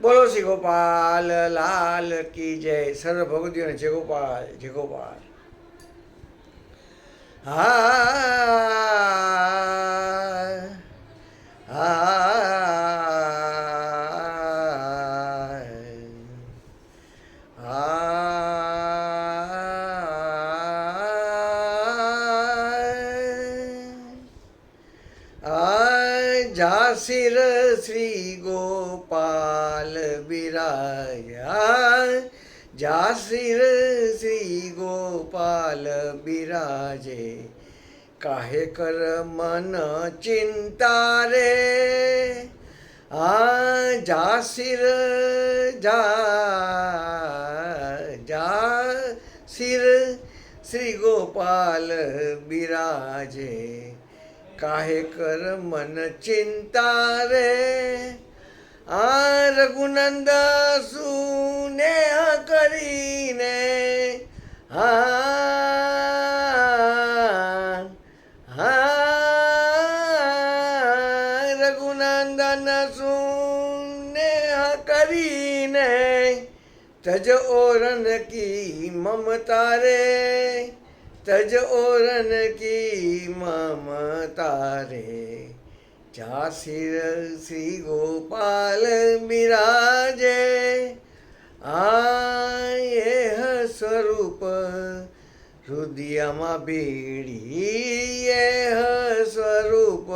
બોલો શ્રી ગોપાલ લાલ કી જય. સર્વ ભગવતીઓને જય ગોપાલ જય ગોપાલ. હા सिर श्री गोपाल बिराया। जा सिर श्री गोपाल बिराजे। काहे कर मन चिंता रे? आ, जा सिर, जा जा सिर श्री गोपाल बिराजे। काहे कर मन चिंता रे? आ रघुनंद सुने करी ने हाँ रघुनंदन सुने करी ने तज ओरन की ममता रे। तज ओरन की ममता रे जा सिर श्री गोपाल मिराजे। आए स्वरूप, हृदयमा ये स्वरूप,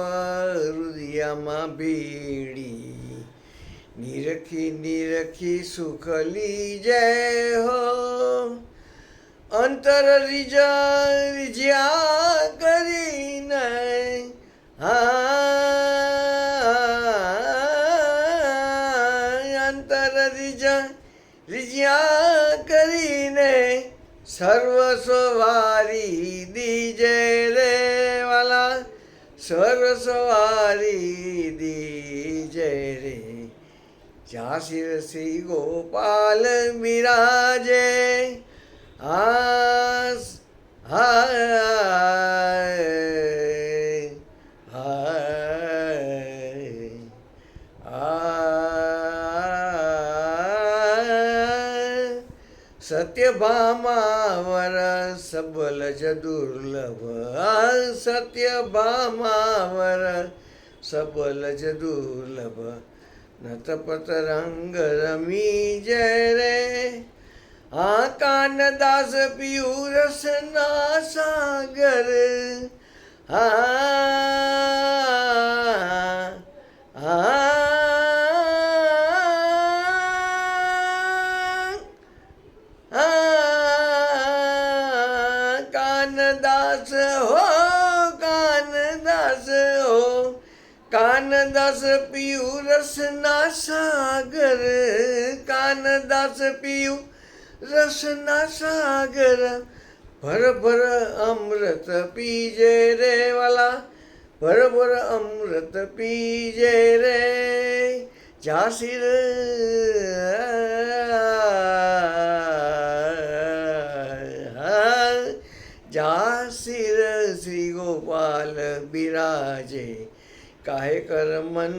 हृदयमा बीड़ी। निरखी निरखी सुखली जय हो। અંતર રીજા રીજ્યા કરીને. હા, અંતર રિજ રીજ્યા કરીને સર્વ સવારી દીજે રે વાલા. સર્વ સવારી દીજે રે. ઝાંસી શ્રી ગોપાલ બિરાજે आज हाय हाय. आ सत्यभामावर सबलज दुर्लभ. सत्यभामावर सबलज दुर्लभ. नतपतरंग रमी जय रे. ਹਾਂ ਕੰਨ ਦਸ ਪਿਉ ਰਸਨਾ ਸਾਗਰ। ਹਾਂ ਹਾਂ ਕੰਨ ਦਸ ਹੋ, ਕੰਨ ਦਸ ਹੋ, ਕੰਨ ਦਸ ਪਿਉ ਰਸਨਾ ਸਾਗਰ। ਕੰਨ ਦਸ ਪਿਉ रसना सागर, भर भर अमृत पीजे रे वाला, भर भर अमृत पीजे रे जासिर जासिर श्री गोपाल बिराजे, काहे कर मन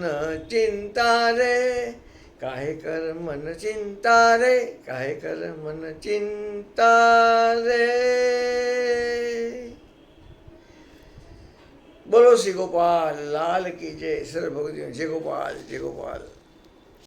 चिंता रे? કાહે કર મન ચિંતા રે, કાહે કર મન ચિંતા રે. બોલો શ્રી ગોપાલ, લાલ કી જય સર ભગવતી જય ગોપાલ જય ગોપાલ.